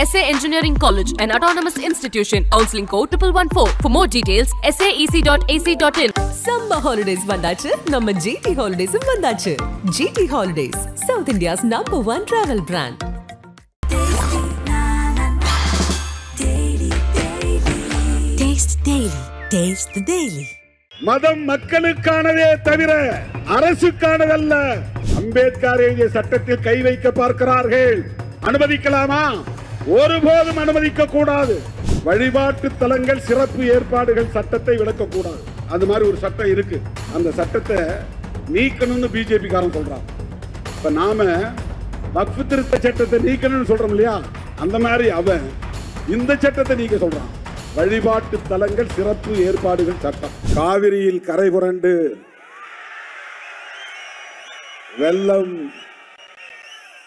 SA Engineering College, an autonomous institution. Counseling code 1114. For more details, saec.ac.in. Summer holidays வந்தாச்சு நம்ம GT ஹாலிடேஸும் வந்தாச்சு GT holidays south India's number one travel brand Taste Daily. Taste the Daily. மதம் மக்களுக்கானதே தவிர அரசுக்கானதல்ல அம்பேத்கர் எழுதிய சட்டத்தில் கை வைக்க பார்க்கிறார்கள் அனுமதிக்கலாமா ஒருபோதும் அனுமதிக்க கூடாது வழிபாட்டு தலங்கள் சிறப்பு ஏற்பாடுகள் சட்டத்தை விளக்கக்கூடாது. அது மாதிரி ஒரு சட்டம் இருக்கு. அந்த சட்டத்தை நீக்கணும்னு பிஜேபி காரன் சொல்றான். இப்ப நாம வக்ஃபு திருத்த சட்டத்தை நீக்கணும்னு சொல்றோம் இல்லையா? அந்த மாதிரி அவன் இந்த சட்டத்தை நீக்க சொல்றான். வழிபாட்டு தலங்கள் சிறப்பு ஏற்பாடுகள் சட்டம். காவிரியில் கரை புரண்டு. வெள்ளம்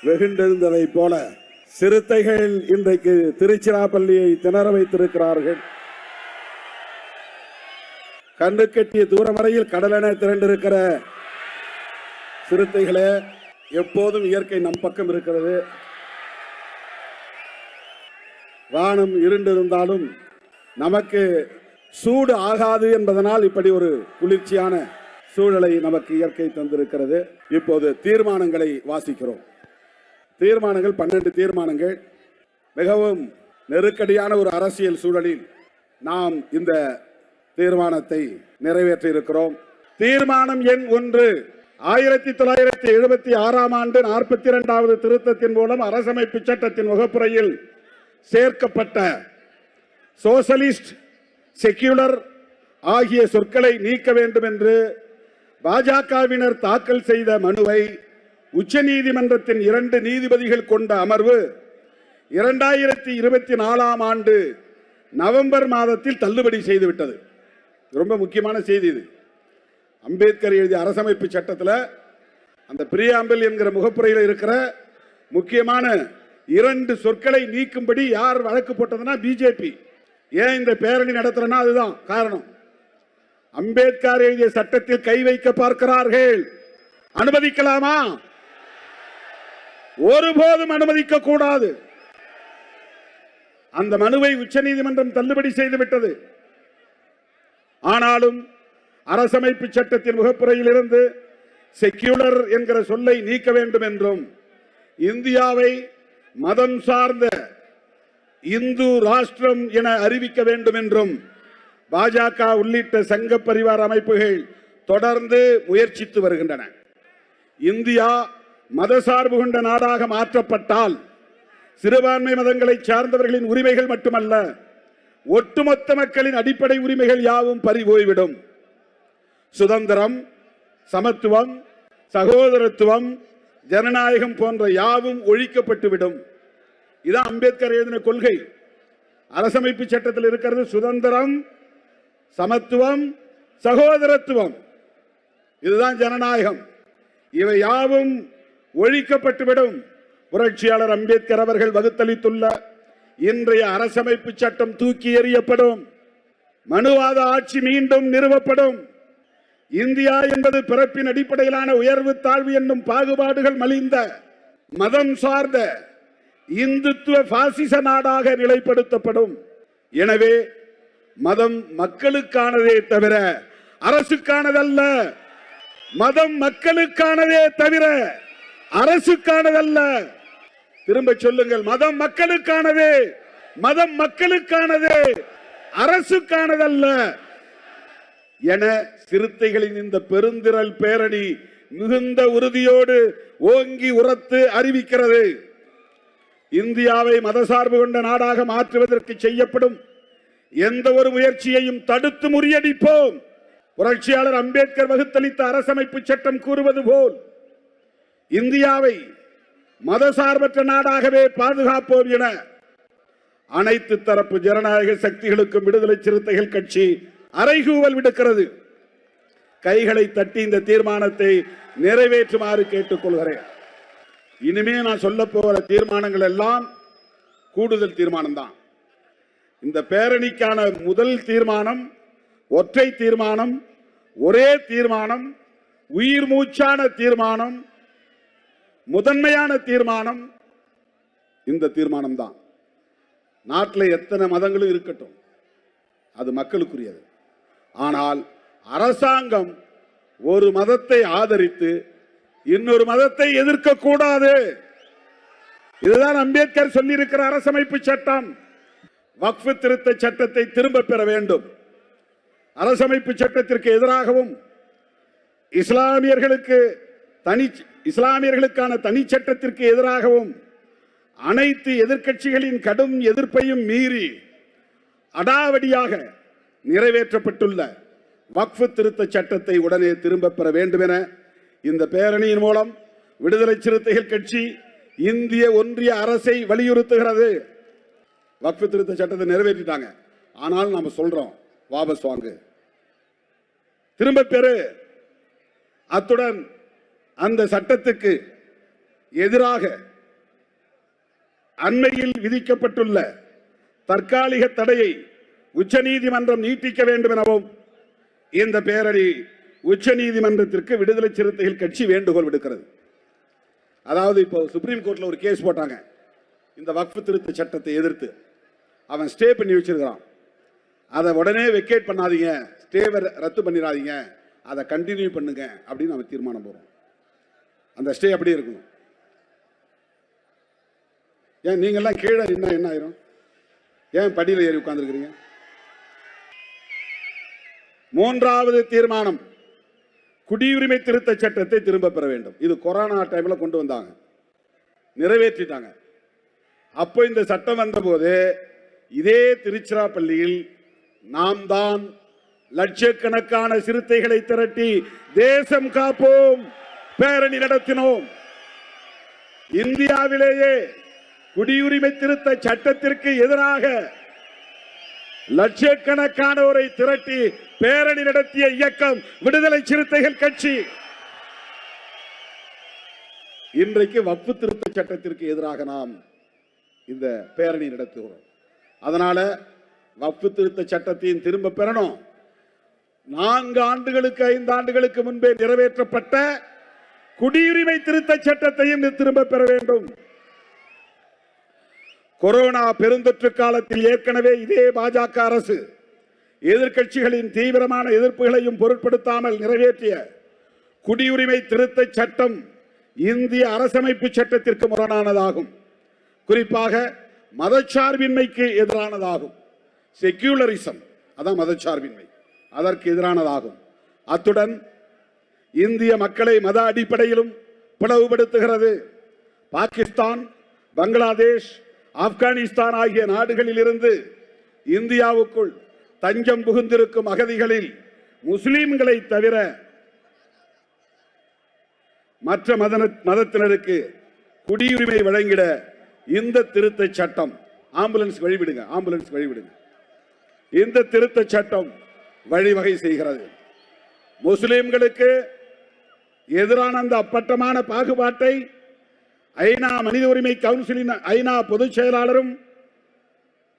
வெகுண்டெழுந்ததை போல சிறுத்தைகள் இன்றைக்கு திருச்சிராப்பள்ளியை திணற வைத்திருக்கிறார்கள். கண்ணு கட்டிய தூரம் வரையில் கடலென திரண்டிருக்கிற சிறுத்தைகளே எப்போதும் இயற்கை நம் பக்கம் இருக்கிறது. வானம் இருண்டிருந்தாலும் நமக்கு சூடு ஆகாது என்பதனால் இப்படி ஒரு குளிர்ச்சியான சூழலை நமக்கு இயற்கை தந்திருக்கிறது. இப்போது தீர்மானங்களை வாசிக்கிறோம். தீர்மானங்கள் பன்னெண்டு தீர்மானங்கள் மிகவும் நெருக்கடியான ஒரு அரசியல் சூழலில் நாம் இந்த தீர்மானத்தை நிறைவேற்றி இருக்கிறோம் தீர்மானம் எண் ஒன்று. ஆயிரத்தி தொள்ளாயிரத்தி எழுபத்தி ஆறாம் ஆண்டு நாற்பத்தி இரண்டாவது திருத்தத்தின் மூலம் அரசமைப்பு சட்டத்தின் முகப்புறையில் சேர்க்கப்பட்ட சோசலிஸ்ட் செக்யூலர் ஆகிய சொற்களை நீக்க வேண்டும் என்று பாஜகவினர் தாக்கல் செய்த மனுவை உச்சநீதிமன்றத்தின் இரண்டு நீதிபதிகள் கொண்ட அமர்வு இரண்டாயிரத்தி இருபத்தி நாலாம் ஆண்டு நவம்பர் மாதத்தில் தள்ளுபடி செய்துவிட்டது. ரொம்ப முக்கியமான செய்தி இது. அம்பேத்கர் எழுதிய அரசமைப்பு சட்டத்தில் அந்த பிரியாம்பல் என்கிற முகப்புறையில் இருக்கிற முக்கியமான இரண்டு சொற்களை நீக்கும்படி யார் வழக்கு போட்டதுன்னா பிஜேபி. ஏன் இந்த பேரணி நடத்துறேன்னா அதுதான் காரணம். அம்பேத்கர் எழுதிய சட்டத்தில் கை வைக்க பார்க்கிறார்கள். அனுமதிக்கலாமா? ஒருபோதும் அனுமதிக்க கூடாது அந்த மனுவை உச்சநீதிமன்றம் தள்ளுபடி செய்துவிட்டது. ஆனாலும் அரசமைப்பு சட்டத்தின் முகப்புறையில் இருந்து செக்யூலர் என்கிற சொல்லை நீக்க வேண்டும் என்றும் இந்தியாவை மதம் சார்ந்த இந்து ராஷ்டிரம் என அறிவிக்க வேண்டும் என்றும் பாஜக உள்ளிட்ட சங்க பரிவார அமைப்புகள் தொடர்ந்து முயற்சித்து வருகின்றன. இந்தியா மதசார்பு கொண்ட நாடாக மாற்றப்பட்டால் சிறுபான்மை மதங்களை சார்ந்தவர்களின் உரிமைகள் மட்டுமல்ல ஒட்டுமொத்த மக்களின் அடிப்படை உரிமைகள் யாவும் பறிபோய்விடும். சுதந்திரம் சமத்துவம் சகோதரத்துவம் ஜனநாயகம் போன்ற யாவும் ஒழிக்கப்பட்டுவிடும். இதான் அம்பேத்கர் எழுதின கொள்கை. அரசமைப்பு சட்டத்தில் இருக்கிறது சுதந்திரம் சமத்துவம் சகோதரத்துவம். இதுதான் ஜனநாயகம். இவை யாவும் ஒழிக்கப்பட்டுவிடும். புரட்சியாளர் அம்பேத்கர் அவர்கள் வகுத்தளித்துள்ள இன்றைய அரசமைப்பு சட்டம் தூக்கி எறியப்படும். மனுவாத ஆட்சி மீண்டும் நிறுவப்படும். இந்தியா என்பது பிறப்பின் அடிப்படையிலான உயர்வு தாழ்வு என்னும் பாகுபாடுகள் மலிந்த மதம் சார்ந்த இந்துத்துவ பாசிச நாடாக நிலைப்படுத்தப்படும். எனவே மதம் மக்களுக்கானதே தவிர அரசுக்கானதல்ல. மதம் மக்களுக்கானதே தவிர அரசுக்கானதல்ல. திரும்ப சொல்லுங்கள். மதம் மக்களுக்கானதே. மதம் மக்களுக்கானதே. அரசுக்கானதல்ல. என சிறுத்தைகளின் இந்த பெருந்திரல் பேரணி மிகுந்த உறுதியோடு ஓங்கி உரத்து அறிவிக்கிறது. இந்தியாவை மதசார்பு கொண்ட நாடாக மாற்றுவதற்கு செய்யப்படும் எந்த ஒரு முயற்சியையும் தடுத்து முறியடிப்போம். புரட்சியாளர் அம்பேத்கர் வகுத்தளித்த அரசமைப்பு சட்டம் கூறுவது போல். இந்தியாவை மதசார்பற்ற நாடாகவே பாதுகாப்போம் என அனைத்து தரப்பு ஜனநாயக சக்திகளுக்கும் விடுதலை சிறுத்தைகள் கட்சி அறைகூவல் விடுக்கிறது. கைகளை தட்டி இந்த தீர்மானத்தை நிறைவேற்றுமாறு கேட்டுக்கொள்கிறேன். இனிமே நான் சொல்ல போகிற தீர்மானங்கள் எல்லாம் கூடுதல் தீர்மானம் தான் இந்த பேரணிக்கான முதல் தீர்மானம் ஒற்றை தீர்மானம் ஒரே தீர்மானம் உயிர் மூச்சான தீர்மானம் முதன்மையான தீர்மானம் இந்த தீர்மானம் தான் நாட்டில் எத்தனை மதங்களும் இருக்கட்டும் அது மக்களுக்குரியது. ஆனால் அரசாங்கம் ஒரு மதத்தை ஆதரித்து இன்னொரு மதத்தை எதிர்க்க கூடாது இதுதான் அம்பேத்கர் சொல்லியிருக்கிற அரசமைப்பு சட்டம். வக்ஃபு திருத்த சட்டத்தை திரும்ப பெற வேண்டும். அரசமைப்பு சட்டத்திற்கு எதிராகவும் இஸ்லாமியர்களுக்கு தனி இஸ்லாமியர்களுக்கான தனி சட்டத்திற்கு எதிராகவும் அனைத்து எதிர்க்கட்சிகளின் கடும் எதிர்ப்பையும் மீறி அடாவடியாக நிறைவேற்றப்பட்டுள்ள வக்ஃபு திருத்த சட்டத்தை உடனே திரும்ப பெற வேண்டும் என இந்த பேரணியின் மூலம் விடுதலை சிறுத்தைகள் கட்சி இந்திய ஒன்றிய அரசை வலியுறுத்துகிறது. வக்ஃபு திருத்த சட்டத்தை நிறைவேற்றிட்டாங்க. ஆனால் நாம சொல்றோம் வாபஸ் வாங்கு. திரும்ப பெறு. அத்துடன் அந்த சட்டத்துக்கு எதிராக அண்மையில் விதிக்கப்பட்டுள்ள தற்காலிக தடையை உச்சநீதிமன்றம் நீட்டிக்க வேண்டும் எனவும் இந்த பேரணி உச்சநீதிமன்றத்திற்கு விடுதலை சிறுத்தைகள் கட்சி வேண்டுகோள் விடுக்கிறது. அதாவது இப்போ சுப்ரீம் கோர்ட்டில் ஒரு கேஸ் போட்டாங்க. இந்த வக்ஃபு திருத்த சட்டத்தை எதிர்த்து. அவன் ஸ்டே பண்ணி வச்சிருக்கிறான். அதை உடனே வெக்கேட் பண்ணாதீங்க. ஸ்டேவை ரத்து பண்ணிடாதீங்க. அதை கண்டினியூ பண்ணுங்க அப்படின்னு நம்ம தீர்மானம் போகிறோம் அந்த ஸ்டே அப்படியே இருக்கணும். ஏன் நீங்கள்லாம் கீழே நின்னா என்ன ஆயிரும்? ஏன் படியில் ஏறி உட்காந்துருக்கிறீங்க மூன்றாவது தீர்மானம். குடியுரிமை திருத்த சட்டத்தை திரும்ப பெற வேண்டும். இது கொரோனா டைமில் கொண்டு வந்தாங்க. நிறைவேற்றிட்டாங்க. அப்போ இந்த சட்டம் வந்தபோது இதே திருச்சிராப்பள்ளியில் நாம் தான் லட்சக்கணக்கான சிறுத்தைகளை திரட்டி தேசம் காப்போம். பேரணி நடத்தினோம். இந்தியாவிலேயே குடியுரிமை திருத்த சட்டத்திற்கு எதிராக லட்சக்கணக்கானோரை திரட்டி பேரணி நடத்திய இயக்கம் விடுதலை சிறுத்தைகள் கட்சி. இன்றைக்கு வப்பு திருத்த சட்டத்திற்கு எதிராக நாம் இந்த பேரணி நடத்துகிறோம். அதனால வப்பு திருத்த சட்டத்தையும் திரும்ப பெறணும். நான்கு ஆண்டுகளுக்கு ஐந்து ஆண்டுகளுக்கு முன்பே நிறைவேற்றப்பட்ட குடியுரிமை திருத்த சட்டத்தையும் திரும்ப பெற வேண்டும். கொரோனா பெருந்தொற்று காலத்தில் ஏற்கனவே இதே பாஜக அரசு எதிர்க்கட்சிகளின் தீவிரமான எதிர்ப்புகளையும் பொருட்படுத்தாமல் நிறைவேற்றிய குடியுரிமை திருத்த சட்டம் இந்திய அரசமைப்பு சட்டத்திற்கு முரணானதாகும். குறிப்பாக மதச்சார்பின்மைக்கு எதிரானதாகும். செக்யூலரிசம் அதான் மதச்சார்பின்மை. அதற்கு எதிரானதாகும். அத்துடன் இந்திய மக்களை மத அடிப்படையிலும் பிளவுபடுத்துகிறது. பாகிஸ்தான் பங்களாதேஷ் ஆப்கானிஸ்தான் ஆகிய நாடுகளில் இருந்து இந்தியாவுக்குள் தஞ்சம் புகுந்திருக்கும் அகதிகளில் முஸ்லீம்களை தவிர மற்ற மத மதத்தினருக்கு குடியுரிமை வழங்கிட இந்த திருத்த சட்டம் ஆம்புலன்ஸ் வழிவிடுங்க ஆம்புலன்ஸ் வழிவிடுங்க. இந்த திருத்த சட்டம் வழிவகை செய்கிறது. முஸ்லிம்களுக்கு எதிரான அந்த அப்பட்டமான பாகுபாட்டை ஐநா மனித உரிமை கவுன்சிலின் ஐநா பொதுச் செயலாளரும்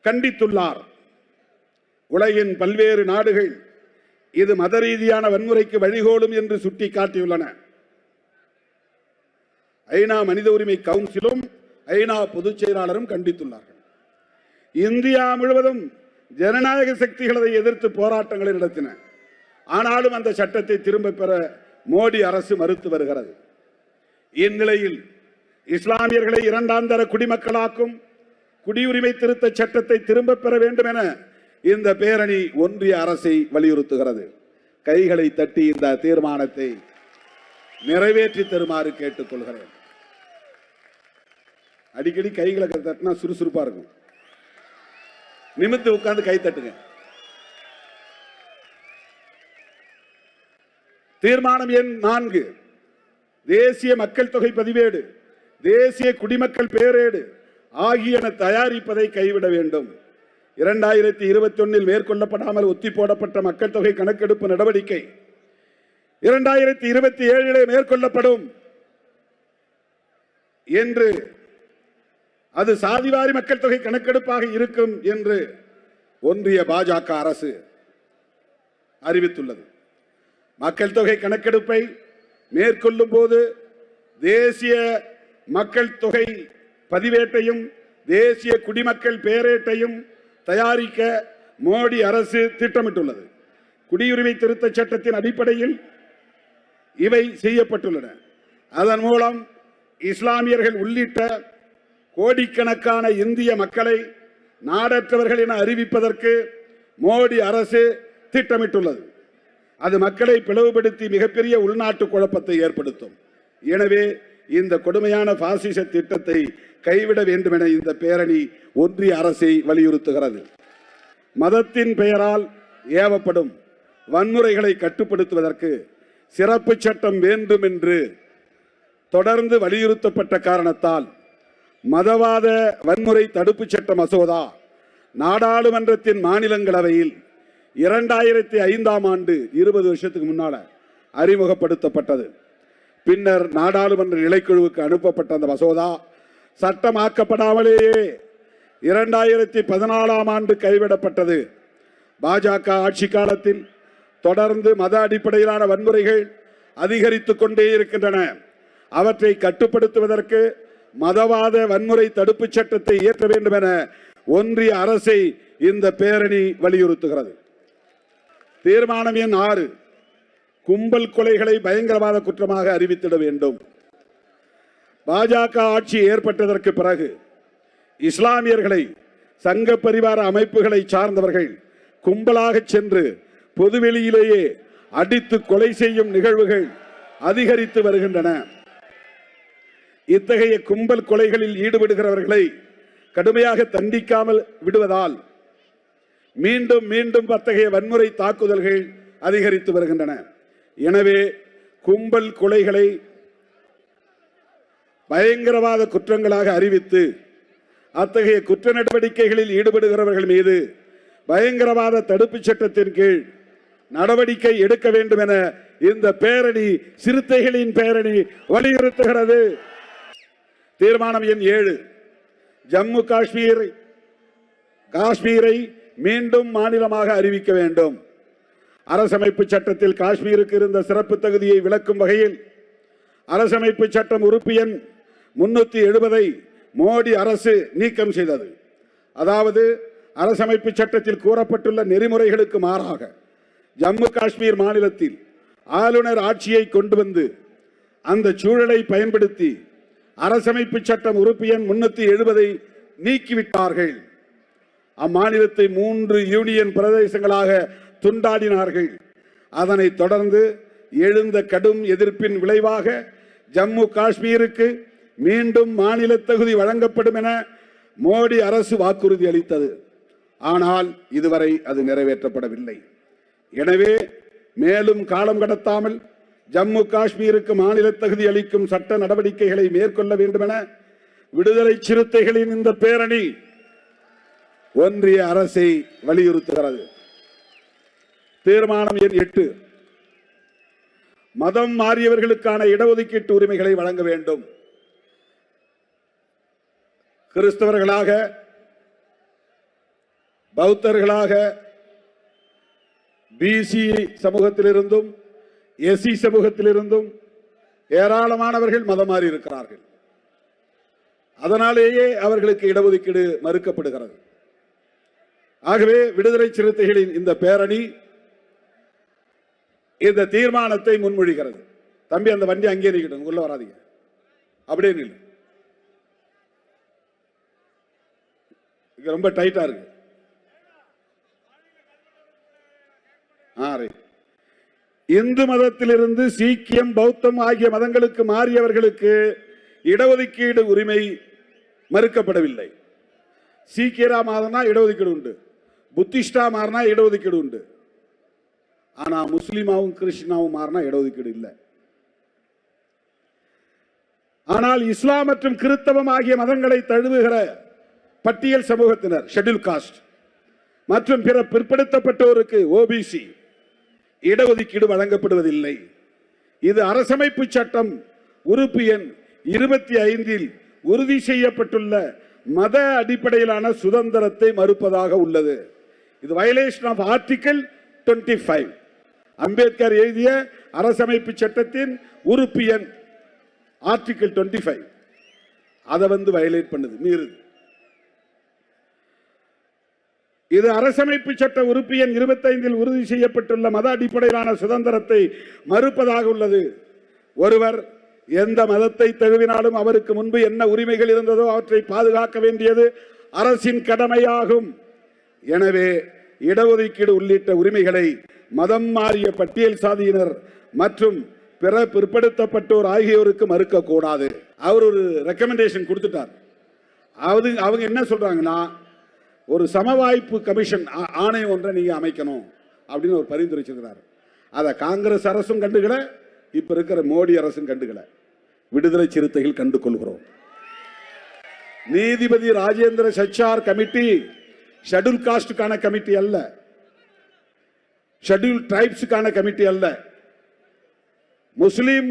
கண்டித்துள்ளார். உலகின் பல்வேறு நாடுகள் இது மத ரீதியான வன்முறைக்கு வழிகோலும் என்று சுட்டிக்காட்டியுள்ளன. ஐநா மனித உரிமை கவுன்சிலும் ஐநா பொதுச் செயலாளரும் கண்டித்துள்ளார்கள். இந்தியா முழுவதும் ஜனநாயக சக்திகளை எதிர்த்து போராட்டங்களை நடத்தின. ஆனாலும் அந்த சட்டத்தை திரும்ப பெற மோடி அரசு மறுத்து வருகிறது. இந்நிலையில் இஸ்லாமியர்களை இரண்டாம் தர குடிமக்களாக்கும் குடியுரிமை திருத்த சட்டத்தை திரும்ப பெற வேண்டும் என இந்த பேரணி ஒன்றிய அரசை வலியுறுத்துகிறது. கைகளை தட்டி இந்த தீர்மானத்தை நிறைவேற்றி தருமாறு கேட்டுக்கொள்கிறேன். அடிக்கடி கைகளை தட்டினா சுறுசுறுப்பா இருக்கும். நிமித்து உட்கார்ந்து கை தட்டுங்க. தீர்மானம் எண் நான்கு. தேசிய மக்கள் தொகை பதிவேடு தேசிய குடிமக்கள் பேரேடு ஆகியன தயாரிப்பதை கைவிட வேண்டும். இரண்டாயிரத்தி இருபத்தி ஒன்னில் மேற்கொள்ளப்படாமல் ஒத்தி போடப்பட்ட மக்கள் தொகை கணக்கெடுப்பு நடவடிக்கை இரண்டாயிரத்தி இருபத்தி ஏழிலே மேற்கொள்ளப்படும் என்று அது சாதிவாரி மக்கள் தொகை கணக்கெடுப்பாக இருக்கும் என்று ஒன்றிய பாஜக அரசு அறிவித்துள்ளது. மக்கள் தொகை கணக்கெடுப்பை மேற்கொள்ளும் போது தேசிய மக்கள் தொகை பதிவேட்டையும் தேசிய குடிமக்கள் பேரேட்டையும் தயாரிக்க மோடி அரசு திட்டமிட்டுள்ளது. குடியுரிமை திருத்த சட்டத்தின் அடிப்படையில் இவை செய்யப்பட்டுள்ளன. அதன் மூலம் இஸ்லாமியர்கள் உள்ளிட்ட கோடிக்கணக்கான இந்திய மக்களை நாடற்றவர்கள் என அறிவிப்பதற்கு மோடி அரசு திட்டமிட்டுள்ளது. அது மக்களை பிளவுபடுத்தி மிகப்பெரிய உள்நாட்டு குழப்பத்தை ஏற்படுத்தும். எனவே இந்த கொடுமையான பாசிச திட்டத்தை கைவிட வேண்டும் என இந்த பேரணி ஒன்றிய அரசை வலியுறுத்துகிறது. மதத்தின் பெயரால் ஏவப்படும் வன்முறைகளை கட்டுப்படுத்துவதற்கு சிறப்பு சட்டம் வேண்டும் என்று தொடர்ந்து வலியுறுத்தப்பட்ட காரணத்தால் மதவாத வன்முறை தடுப்புச் சட்ட மசோதா நாடாளுமன்றத்தின் மாநிலங்களவையில் இரண்டாயிரத்தி ஐந்தாம் ஆண்டு இருபது வருஷத்துக்கு முன்னால் அறிமுகப்படுத்தப்பட்டது. பின்னர் நாடாளுமன்ற நிலைக்குழுவுக்கு அனுப்பப்பட்ட அந்த மசோதா சட்டமாக்கப்படாமலேயே இரண்டாயிரத்தி பதினாலாம் ஆண்டு கைவிடப்பட்டது. பாஜக ஆட்சி காலத்தில் தொடர்ந்து மத அடிப்படையிலான வன்முறைகள் அதிகரித்து கொண்டே இருக்கின்றன. அவற்றை கட்டுப்படுத்துவதற்கு மதவாத வன்முறை தடுப்புச் சட்டத்தை இயற்ற வேண்டும் என ஒன்றிய அரசை இந்த பேரணி வலியுறுத்துகிறது. தீர்மானம் எண் ஆறு. கும்பல் கொலைகளை பயங்கரவாத குற்றமாக அறிவித்திட வேண்டும். பாஜக ஆட்சி ஏற்பட்டதற்கு பிறகு இஸ்லாமியர்களை சங்க பரிவார அமைப்புகளை சார்ந்தவர்கள் கும்பலாக சென்று பொதுவெளியிலேயே அடித்து கொலை செய்யும் நிகழ்வுகள் அதிகரித்து வருகின்றன. இத்தகைய கும்பல் கொலைகளில் ஈடுபடுகிறவர்களை கடுமையாக தண்டிக்காமல் விடுவதால் மீண்டும் மீண்டும் அத்தகைய வன்முறை தாக்குதல்கள் அதிகரித்து வருகின்றன. எனவே கும்பல் கொலைகளை பயங்கரவாத குற்றங்களாக அறிவித்து அத்தகைய குற்ற நடவடிக்கைகளில் ஈடுபடுகிறவர்கள் மீது பயங்கரவாத தடுப்புச் சட்டத்தின் கீழ் நடவடிக்கை எடுக்க வேண்டும் என இந்த பேரணி சிறுத்தைகளின் பேரணி வலியுறுத்துகிறது. தீர்மானம் எண் ஏழு. ஜம்மு காஷ்மீர் காஷ்மீரை மீண்டும் மாநிலமாக அறிவிக்க வேண்டும். அரசமைப்பு சட்டத்தில் காஷ்மீருக்கு இருந்த சிறப்பு தகுதியை விளக்கும் வகையில் அரசமைப்பு சட்டம் உறுப்பு எண் முன்னூத்தி எழுபதை மோடி அரசு நீக்கம் செய்தது. அதாவது அரசமைப்பு சட்டத்தில் கூறப்பட்டுள்ள நெறிமுறைகளுக்கு மாறாக ஜம்மு காஷ்மீர் மாநிலத்தில் ஆளுநர் ஆட்சியை கொண்டு வந்து அந்த சூழலை பயன்படுத்தி அரசமைப்பு சட்டம் உறுப்பு எண் முன்னூத்தி எழுபதை நீக்கிவிட்டார்கள். அம்மாநிலத்தை மூன்று யூனியன் பிரதேசங்களாக துண்டாடினார்கள். அதனை தொடர்ந்து எழுந்த கடும் எதிர்ப்பின் விளைவாக ஜம்மு காஷ்மீருக்கு மீண்டும் மாநில தகுதி வழங்கப்படும் என மோடி அரசு வாக்குறுதி அளித்தது. ஆனால் இதுவரை அது நிறைவேற்றப்படவில்லை. எனவே மேலும் காலம் கடத்தாமல் ஜம்மு காஷ்மீருக்கு மாநில தகுதி அளிக்கும் சட்ட நடவடிக்கைகளை மேற்கொள்ள வேண்டும் என விடுதலை சிறுத்தைகளின் இந்த பேரணி ஒன்றிய அரசை வலியுறுத்துகிறது. தீர்மானம் எண் எட்டு. மதம் மாறியவர்களுக்கான இடஒதுக்கீட்டு உரிமைகளை வழங்க வேண்டும். கிறிஸ்தவர்களாக பௌத்தர்களாக பிசி சமூகத்திலிருந்தும் எஸ்சி சமூகத்திலிருந்தும் ஏராளமானவர்கள் மதம் மாறி இருக்கிறார்கள் அதனாலேயே அவர்களுக்கு இடஒதுக்கீடு மறுக்கப்படுகிறது. ஆகவே விடுதலை சிறுத்தைகளின் இந்த பேரணி இந்த தீர்மானத்தை முன்மொழிகிறது. தம்பி அந்த வண்டி அங்கே நிற்கட்டும் உள்ள வராதீங்க. அப்படியே நில்லு. இங்க ரொம்ப டைட்டா இருக்கு. இந்து மதத்திலிருந்து சீக்கியம் பௌத்தம் ஆகிய மதங்களுக்கு மாறியவர்களுக்கு இடஒதுக்கீடு உரிமை மறுக்கப்படவில்லை. சீக்கியரா மாறினா இடஒதுக்கீடு உண்டு. புத்திஸ்டா மாறினா இடஒதுக்கீடு உண்டு. ஆனால் முஸ்லீமாவும் கிறிஸ்டினாவும் மாறினா இடஒதுக்கீடு இல்லை. ஆனால் இஸ்லாம் மற்றும் கிறிஸ்தவம் ஆகிய மதங்களை தழுவுகிற பட்டியல் சமூகத்தினர் ஷெட்யூல் காஸ்ட் மற்றும் பிற பிற்படுத்தப்பட்டோருக்கு ஓபிசி இடஒதுக்கீடு வழங்கப்படுவதில்லை. இது அரசமைப்பு சட்டம் உறுப்பு எண் இருபத்தி ஐந்தில் உறுதி செய்யப்பட்டுள்ள மத அடிப்படையிலான சுதந்திரத்தை மறுப்பதாக உள்ளது. இது violation of article 25 five Ambedkar எழுதிய அரசமைப்பு சட்டத்தின் உறுப்பு எண் ஆர்டிகல் 25 ஃபைவ் அதை வந்து வயலேட் பண்ணுது மீறுது. இது அரசமைப்பு சட்ட உறுப்பு எண் இருபத்தைந்தில் உறுதி செய்யப்பட்டுள்ள மத அடிப்படையிலான சுதந்திரத்தை மறுப்பதாக உள்ளது. ஒருவர் எந்த மதத்தை தழுவினாலும் அவருக்கு முன்பு என்ன உரிமைகள் இருந்ததோ அவற்றை பாதுகாக்க வேண்டியது அரசின் கடமையாகும். எனவே இடஒதுக்கீடு உள்ளிட்ட உரிமைகளை மதம் மாறிய பட்டியல் சாதியினர் மற்றும் பிற பிற்படுத்தப்பட்டோர் ஆகியோருக்கு மறுக்கக்கூடாது. அவர் ஒரு ரெக்கமெண்டேஷன் கொடுத்துட்டார். அது அவங்க என்ன சொல்றாங்கன்னா ஒரு சமவாய்ப்பு கமிஷன் ஆணையம் ஒன்றை நீங்க அமைக்கணும் அப்படின்னு ஒரு பரிந்துரைச்சிருக்கிறார் அதை காங்கிரஸ் அரசும் கண்டுகள இப்ப இருக்கிற மோடி அரசும் கண்டுகள விடுதலை சிறுத்தைகள் கண்டு கொள்கிறோம் நீதிபதி ராஜேந்திர சச்சார் கமிட்டி ஷெட்யூல் காஸ்டுக்கான கமிட்டி அல்ல. ஷெட்யூல் டிரைப்ஸுக்கான கமிட்டி அல்ல. முஸ்லீம்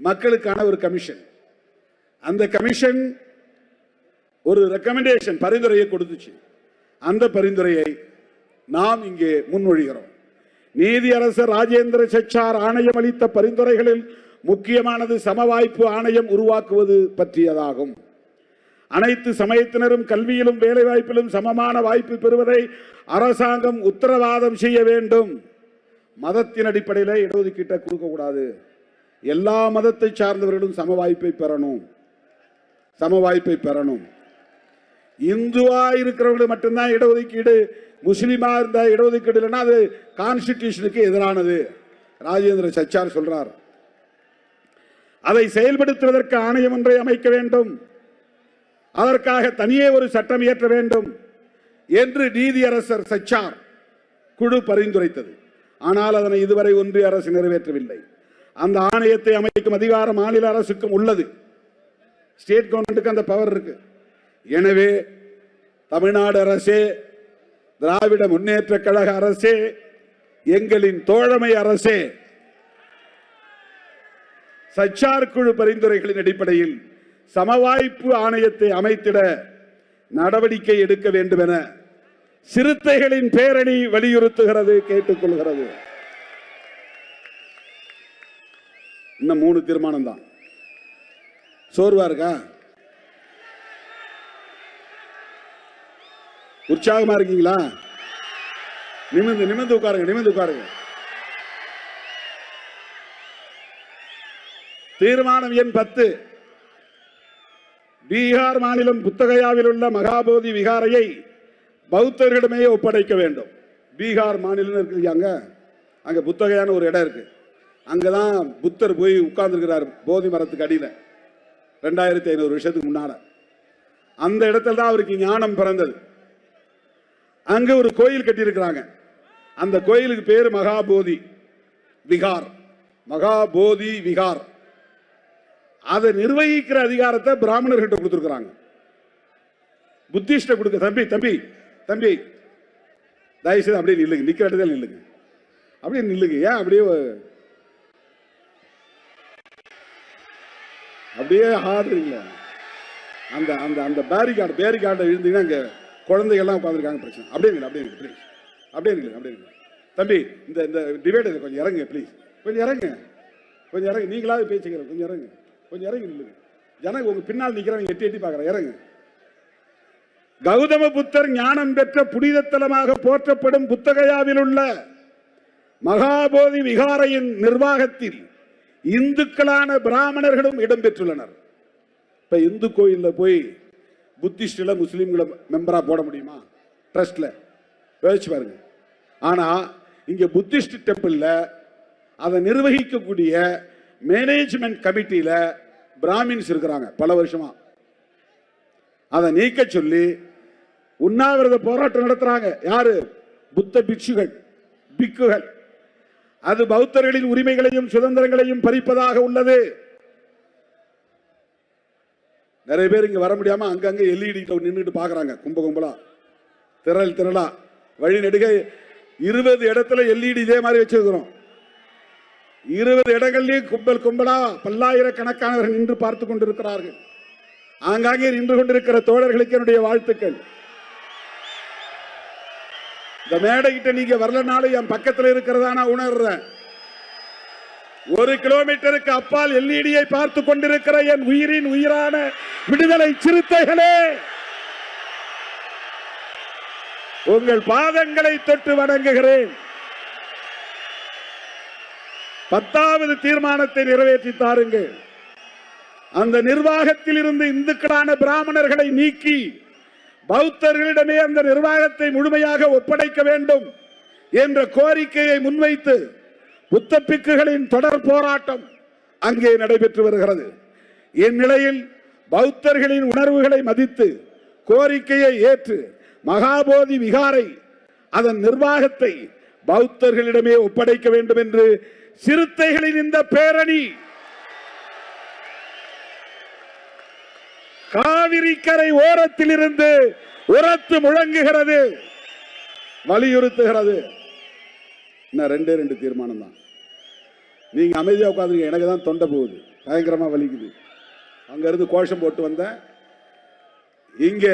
மக்களுக்கான ஒரு கமிஷன் அந்த கமிஷன் ஒரு ரெக்கமெண்டேஷன் பரிந்துரையை கொடுத்துச்சு. அந்த பரிந்துரையை நாம் இங்கே முன்மொழிகிறோம். நீதியரசர் ராஜேந்திர சச்சார் ஆணையம் அளித்த பரிந்துரைகளில் முக்கியமானது சமவாய்ப்பு ஆணையம் உருவாக்குவது பற்றியதாகும். அனைத்து சமயத்தினரும் கல்வியிலும் வேலைவாய்ப்பிலும் சமமான வாய்ப்பு பெறுவதை அரசாங்கம் உத்தரவாதம் செய்ய வேண்டும். மதத்தின் அடிப்படையில் இடஒதுக்கீட்டை கொடுக்கக்கூடாது எல்லா மதத்தை சார்ந்தவர்களும் சம வாய்ப்பை பெறணும். சம வாய்ப்பை பெறணும். இந்துவா இருக்கிறவங்களுக்கு மட்டும்தான் இடஒதுக்கீடு முஸ்லீமா இருந்த இடஒதுக்கீடு இல்லைன்னா அது கான்ஸ்டிடியூஷனுக்கு எதிரானது. ராஜேந்திர சச்சார் சொல்றார். அதை செயல்படுத்துவதற்கு ஆணையம் ஒன்றை அமைக்க வேண்டும். அதற்காக தனியே ஒரு சட்டம் இயற்ற வேண்டும் என்று நீதியரசர் சச்சார் குழு பரிந்துரைத்தது. ஆனால் அதனை இதுவரை ஒன்றிய அரசு நிறைவேற்றவில்லை. அந்த ஆணையத்தை அமைக்கும் அதிகாரம் மாநில அரசுக்கும் உள்ளது. ஸ்டேட் கவர்மெண்ட்டுக்கு அந்த பவர் இருக்கு. எனவே தமிழ்நாடு அரசே திராவிட முன்னேற்ற கழக அரசே எங்களின் தோழமை அரசே சச்சார் குழு பரிந்துரைகளின் அடிப்படையில் சமவாய்ப்பு ஆணையத்தை அமைத்திட நடவடிக்கை எடுக்க வேண்டும் என சிறுத்தைகளின் பேரணி வலியுறுத்துகிறது கேட்டுக்கொள்கிறது. இன்னும் மூணு தீர்மானம் தான் சோர்வா இருக்கா? உற்சாகமா இருக்கீங்களா? நிமிந்து நிமிந்து உட்காருங்க நிமிந்து உட்காருங்க. தீர்மானம் எண் பத்து. பீகார் மாநிலம் புத்தகையாவில் உள்ள மகாபோதி விகாரையை பௌத்தர்களிடமே ஒப்படைக்க வேண்டும். பீகார் மாநிலம் இருக்குது அங்க அங்க புத்தகையான ஒரு இடம் இருக்கு. அங்கதான் புத்தர் போய் உட்கார்ந்துருக்கிறார் போதி மரத்துக்கு அடியில். ரெண்டாயிரத்தி ஐநூறு வருஷத்துக்கு முன்னால. அந்த இடத்துல தான் அவருக்கு ஞானம் பிறந்தது. அங்க ஒரு கோயில் கட்டியிருக்கிறாங்க. அந்த கோயிலுக்கு பேர் மகாபோதி விகார். மகாபோதி விகார். அதை நிர்வகிக்கிற அதிகாரத்தை பிராமணர்கிட்ட கொடுத்துருக்குறாங்க. புத்திஸ்ட கொடுக்க தம்பி தம்பி தம்பி தயவுசெய்து அப்படியே நில்லுங்க. நிற்கிற இடத்துல நில்லுங்க. அப்படியே நில்லுங்க. ஏன் அப்படியே அப்படியே ஆடுறீங்களா? அந்த அந்த அந்த பேரிகார்டு பேரிகார்டை எழுந்தீங்கன்னா அங்கே குழந்தைகள்லாம் உட்காந்துருக்காங்க பிரச்சனை. அப்படியே இல்லை அப்படியே ப்ளீஸ் அப்படியே இல்லை அப்படியே இல்லை தம்பி இந்த இந்த டிபேட் கொஞ்சம் இறங்குங்க ப்ளீஸ் கொஞ்சம் இறங்குங்க. கொஞ்சம் இறங்கு நீங்களாவது பேச்சுக்கிறேன் கொஞ்சம் இறங்குங்க. கொஞ்சம் இறங்கி நில்லுங்க ஜனங்க உங்க பின்னால் நிக்கிறவங்க எட்டி எட்டி பார்க்குறேன். இறங்கு. கௌதம புத்தர் ஞானம் பெற்ற புனிதத்தலமாக போற்றப்படும் புத்தகயாவில் உள்ள மகாபோதி விகாரையின் நிர்வாகத்தில் இந்துக்களான பிராமணர்களும் இடம்பெற்றுள்ளனர். இப்ப இந்து கோயிலில் போய் புத்திஸ்டில் முஸ்லீம்களை மெம்பரா போட முடியுமா? ட்ரஸ்ட்ல யோசிச்சு பாருங்க. ஆனா இங்க புத்திஸ்ட் டெம்பிள்ல அதை நிர்வகிக்கக்கூடிய மேனேஜ்மெண்ட் கமிட்டியில பிராமின்ஸ் இருக்கிறாங்க பல வருஷமா. அதை நீக்க சொல்லி உண்ணாவிரத போராட்டம் நடத்துறாங்க. யாரு? புத்த பிக்ஷுகள் பிக்குகள். அது பௌத்தர்களின் உரிமைகளையும் சுதந்திரங்களையும் பறிப்பதாக உள்ளது. நிறைய பேர் இங்க வர முடியாம அங்கங்க எல்இடி நின்றுட்டு பாக்குறாங்க கும்ப கும்பலா. திரள் திரளா. வழி நெடுக இருபது இடத்துல எல்இடி இதே மாதிரி வச்சிருக்கிறோம். இருபது இடங்கள்லயும் கும்பல் கும்பலா பல்லாயிரக்கணக்கானவர்கள் நின்று பார்த்து கொண்டிருக்கிறார்கள். ஆங்காங்கே நின்று கொண்டிருக்கிற தோழர்களுக்கு என்னுடைய வாழ்த்துக்கள். இந்த மேடைகிட்ட நீங்க வரலனாலும் என் பக்கத்துல இருக்கிறதா நான் உணர்றேன். ஒரு கிலோமீட்டருக்கு அப்பால் எல்இடியை பார்த்து கொண்டிருக்கிற என் உயிரின் உயிரான விடுதலை சிறுத்தைகளே! உங்கள் பாதங்களை தொட்டு வணங்குகிறேன். பத்தாவது தீர்மானத்தை நிறைவேற்றி தாருங்கள். அந்த நிர்வாகத்தில் இருந்து இந்துக்களான பிராமணர்களை நீக்கி பௌத்தர்களிடமே அந்த நிர்வாகத்தை முழுமையாக ஒப்படைக்க வேண்டும் என்ற கோரிக்கையை முன்வைத்து புத்த பிக்குகளின் தொடர் போராட்டம் அங்கே நடைபெற்று வருகிறது. இந்நிலையில் பௌத்தர்களின் உணர்வுகளை மதித்து கோரிக்கையை ஏற்று மகாபோதி விகாரை அதன் நிர்வாகத்தை பௌத்தர்களிடமே ஒப்படைக்க வேண்டும் என்று சிறுத்தைகளின் இந்த பேரணி. காவிரி கரை ஓரத்தில் இருந்து உரத்து முழங்குகிறது. வலியுறுத்துகிறது. இன்னும் ரெண்டே ரெண்டு தீர்மானம் தான் நீங்க அமைதியா உட்காந்துருங்க எனக்கு தான் தொண்டை போகுது. பயங்கரமா வலிக்குது. அங்க இருந்து கோஷம் போட்டு வந்தேன். இங்க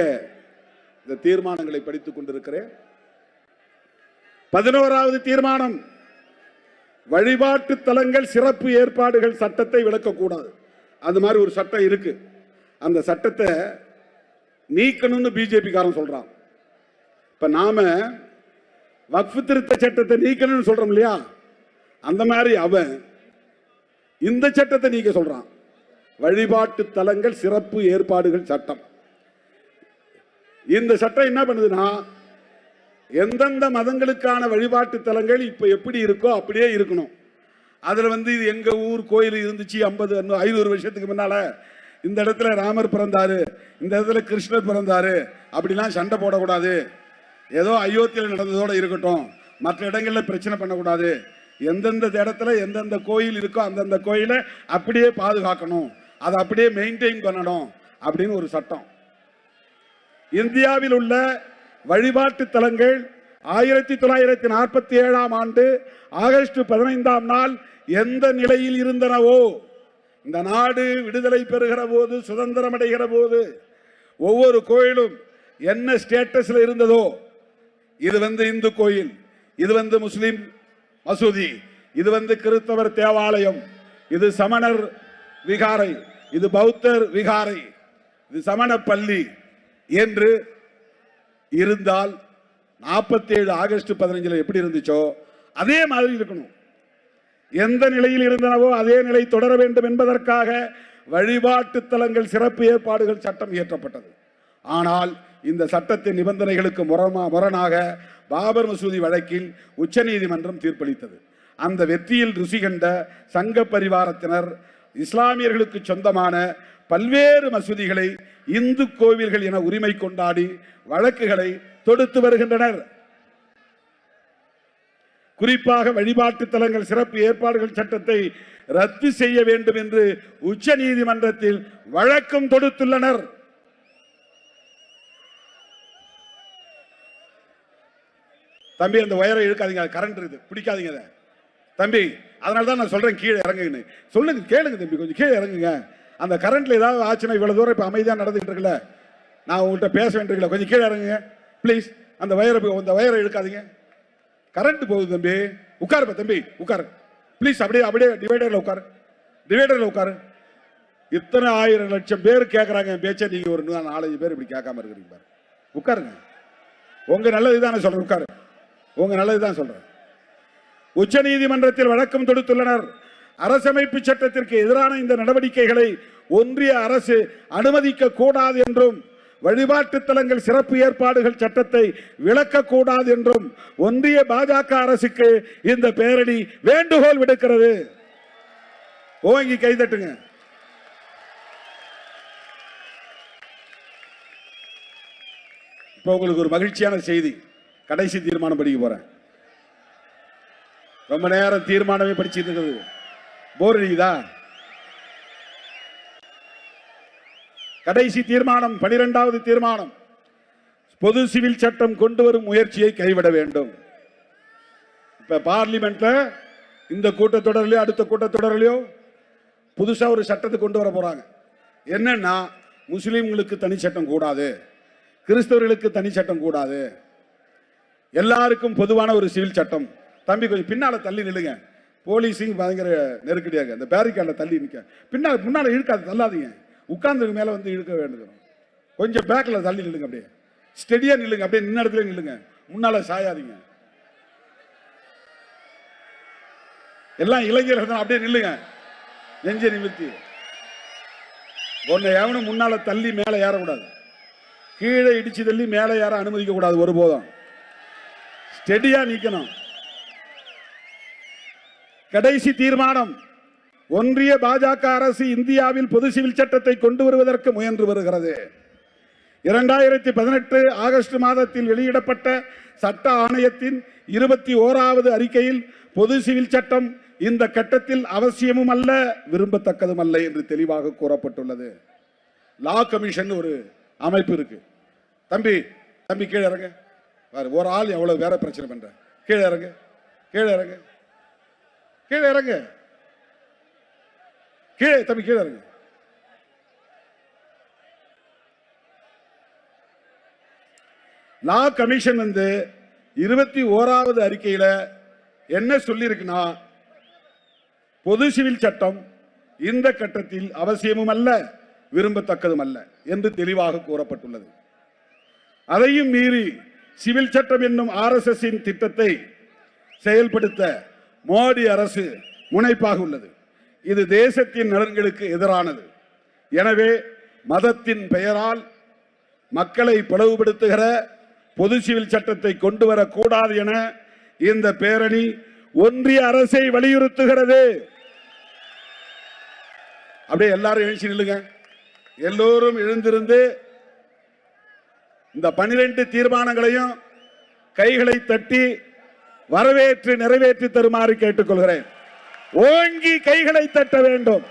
இந்த தீர்மானங்களை படித்துக் கொண்டிருக்கிறேன். பதினோராவது தீர்மானம். வழிபாட்டு தலங்கள் சிறப்பு ஏற்பாடுகள் சட்டத்தை விளக்கக்கூடாது. அது மாதிரி ஒரு சட்டம் இருக்கு. அந்த சட்டத்தை நீக்கணும்னு பிஜேபி காரன் சொல்றான். இப்ப நாம வக்ஃபு திருத்த சட்டத்தை நீக்கணும்னு சொல்றோம் இல்லையா? அந்த மாதிரி அவன் இந்த சட்டத்தை நீக்க சொல்றான். வழிபாட்டு தலங்கள் சிறப்பு ஏற்பாடுகள் சட்டம். இந்த சட்டம் என்ன பண்ணுதுன்னா எந்தெந்த மதங்களுக்கான வழிபாட்டு தலங்கள் இப்போ எப்படி இருக்கோ அப்படியே இருக்கணும். அதில் வந்து இது எங்கள் ஊர் கோயில் இருந்துச்சு ஐம்பது ஐநூறு வருஷத்துக்கு முன்னால். இந்த இடத்துல ராமர் பிறந்தாரு இந்த இடத்துல கிருஷ்ணர் பிறந்தாரு அப்படிலாம் சண்டை போடக்கூடாது. ஏதோ அயோத்தியில் நடந்ததோடு இருக்கட்டும். மற்ற இடங்களில் பிரச்சனை பண்ணக்கூடாது. எந்தெந்த இடத்துல எந்தெந்த கோயில் இருக்கோ அந்தந்த கோயிலை அப்படியே பாதுகாக்கணும். அதை அப்படியே மெயின்டைன் பண்ணணும் அப்படின்னு ஒரு சட்டம். இந்தியாவில் உள்ள வழிபாட்டு தலங்கள் ஆயிரத்தி தொள்ளாயிரத்தி நாற்பத்தி ஏழாம் ஆண்டு ஆகஸ்ட் பதினைந்தாம் நாள் எந்த நிலையில் இருந்தனவோ இந்த நாடு விடுதலை பெறுகிற போது சுதந்திரம் அடைகிற போது ஒவ்வொரு கோயிலும் என்ன ஸ்டேட்டஸில் இருந்ததோ இது வந்து இந்து கோயில் இது வந்து முஸ்லீம் மசூதி இது வந்து கிறிஸ்தவர் தேவாலயம் இது சமணர் விகாரை இது பௌத்தர் விகாரை இது சமண பள்ளி என்று இருந்தால் 47 ஆகஸ்ட் பதினஞ்சில் எப்படி இருந்துச்சோ அதே மாதிரி இருக்கணும். எந்த நிலையில் இருந்தனவோ அதே நிலை தொடர வேண்டும் என்பதற்காக வழிபாட்டு தலங்கள் சிறப்பு ஏற்பாடுகள் சட்டம் இயற்றப்பட்டது. ஆனால் இந்த சட்டத்தின் நிபந்தனைகளுக்கு முரணா முரணாக பாபர் மசூதி வழக்கில் உச்சநீதிமன்றம் தீர்ப்பளித்தது. அந்த வெற்றியில் ருசி கண்ட சங்க பரிவாரத்தினர் இஸ்லாமியர்களுக்கு சொந்தமான பல்வேறு மசூதிகளை இந்து கோவில்கள் என உரிமை கொண்டாடி வழக்குகளை தொடுத்து வருகின்றனர். குறிப்பாக வழிபாட்டு தலங்கள் சிறப்பு ஏற்பாடுகள் சட்டத்தை ரத்து செய்ய வேண்டும் என்று உச்ச நீதிமன்றத்தில் வழக்கம் தொடுத்துள்ளனர். தம்பி அந்த ஒயரை இழுக்காதீங்க கரண்ட் இருக்குது. பிடிக்காதீங்க தம்பி அதனால தான் நான் சொல்றேன் கீழே இறங்குங்கன்னு சொல்லுங்க கேளுங்க தம்பி கொஞ்சம் கீழே இறங்குங்க. அந்த கரண்ட்ல ஏதாவது ஆச்சுன்னா இவ்வளவு தூரம் இப்போ அமைதியாக நடந்துகிட்டு இருக்குல்ல? நான் உங்கள்கிட்ட பேச வேண்டியிருக்கல. கொஞ்சம் கீழே இறங்குங்க. ப்ளீஸ் அந்த வயரை அந்த வயரை இழுக்காதீங்க. கரண்ட் போகுது தம்பி. உட்காருப்பா தம்பி உட்காரு. ப்ளீஸ் அப்படியே அப்படியே டிவைடரில் உட்காரு. டிவைடரில் உட்காரு. இத்தனை ஆயிரம் லட்சம் பேர் கேட்குறாங்க என் பேச்சை நீங்கள் ஒரு நாலஞ்சு பேர் இப்படி கேட்காம இருக்கிறீங்க பாரு. உட்காருங்க. உங்கள் நல்லது தான் சொல்கிறேன் உட்காரு. உங்கள் நல்லது தான் சொல்கிறேன் உச்ச நீதிமன்றத்தில் வழக்கம் தொடுத்துள்ளனர். அரசமைப்பு சட்டத்திற்கு எதிரான இந்த நடவடிக்கைகளை ஒன்றிய அரசு அனுமதிக்க கூடாது என்றும் வழிபாட்டு தலங்கள் சிறப்பு ஏற்பாடுகள் சட்டத்தை விளக்கக்கூடாது என்றும் ஒன்றிய பாஜக அரசுக்கு இந்த பேரணி வேண்டுகோள் விடுக்கிறது. ஓங்கி கைதட்டுங்க இப்போ உங்களுக்கு ஒரு மகிழ்ச்சியான செய்தி. கடைசி தீர்மானம் படிக்க போறேன். ரொம்ப நேரம் தீர்மானமே படிச்சிருந்தது போர் அடிக்குதா? கடைசி தீர்மானம் பனிரெண்டாவது தீர்மானம். பொது சிவில் சட்டம் கொண்டு வரும் முயற்சியை கைவிட வேண்டும். இப்ப பார்லிமெண்ட்ல இந்த கூட்டத்தொடரிலையோ அடுத்த கூட்டத்தொடரிலையோ புதுசா ஒரு சட்டத்தை கொண்டு வர போறாங்க. என்னன்னா முஸ்லீம்களுக்கு தனி சட்டம் கூடாது. கிறிஸ்தவர்களுக்கு தனி சட்டம் கூடாது. எல்லாருக்கும் பொதுவான ஒரு சிவில் சட்டம். தம்பி கொஞ்சம் பின்னால தள்ளி நில்லுங்க. போலீஸிங் பயங்கர நெருக்கடியாக இந்த அந்த தள்ளி நிற்க பின்னால் முன்னால இழுக்காது தள்ளாதீங்க. உட்கார்ந்ததுக்கு மேலே வந்து இழுக்க வேண்டியது. கொஞ்சம் பேக்கில் தள்ளி நில்லுங்க அப்படியே. ஸ்டெடியாக நில்லுங்க அப்படியே நின்ன இடத்துல நில்லுங்க. முன்னால் சாயாதீங்க. எல்லாம் இளைஞர்கள் அப்படியே நில்லுங்க. நெஞ்ச நிமித்தி உன்னை எவனும் முன்னால் தள்ளி மேலே ஏறக்கூடாது. கீழே இடிச்சு தள்ளி மேலே ஏற அனுமதிக்க கூடாது ஒருபோதும் ஸ்டெடியாக நிற்கணும் கடைசி தீர்மானம். ஒன்றிய பாஜக அரசு இந்தியாவில் பொது சிவில் சட்டத்தை கொண்டு வருவதற்கு முயன்று வருகிறது. இரண்டாயிரத்தி பதினெட்டு ஆகஸ்ட் மாதத்தில் வெளியிடப்பட்ட சட்ட ஆணையத்தின் இருபத்தி ஓராவது அறிக்கையில் பொது சிவில் சட்டம் இந்த கட்டத்தில் அவசியமும் அல்ல விரும்பத்தக்கதும் அல்ல என்று தெளிவாக கூறப்பட்டுள்ளது. லா கமிஷன் ஒரு அமைப்பு இருக்கு. தம்பி தம்பி கீழே இறங்க. வேறு ஒரு ஆள் எவ்வளோ வேற பிரச்சனை பண்ணுற கீழே இறங்க கீழே இறங்க கீழே இறங்க. கீழே தம்பி கீழே இருங்க லா கமிஷன் வந்து இருபத்தி ஓராவது அறிக்கையில் என்ன சொல்லியிருக்குன்னா பொது சிவில் சட்டம் இந்த கட்டத்தில் அவசியமும் அல்ல விரும்பத்தக்கதும் அல்ல என்று தெளிவாக கூறப்பட்டுள்ளது. அதையும் மீறி சிவில் சட்டம் என்னும் ஆர்எஸ்எஸ்ஸின் திட்டத்தை செயல்படுத்த மோடி அரசு முனைப்பாக உள்ளது. இது தேசத்தின் நலன்களுக்கு எதிரானது. எனவே மதத்தின் பெயரால் மக்களை பிளவுபடுத்துகிற பொது சிவில் சட்டத்தை கொண்டு வரக்கூடாது என இந்த பேரணி ஒன்றிய அரசை வலியுறுத்துகிறது. அப்படியே எல்லாரும் எழுச்சி நில்லுங்க. எல்லோரும் எழுந்திருந்து இந்த பனிரெண்டு தீர்மானங்களையும் கைகளை தட்டி வரவேற்று நிறைவேற்றி தருமாறு கேட்டுக்கொள்கிறேன். ஓங்கி கைகளை தட்ட வேண்டும்.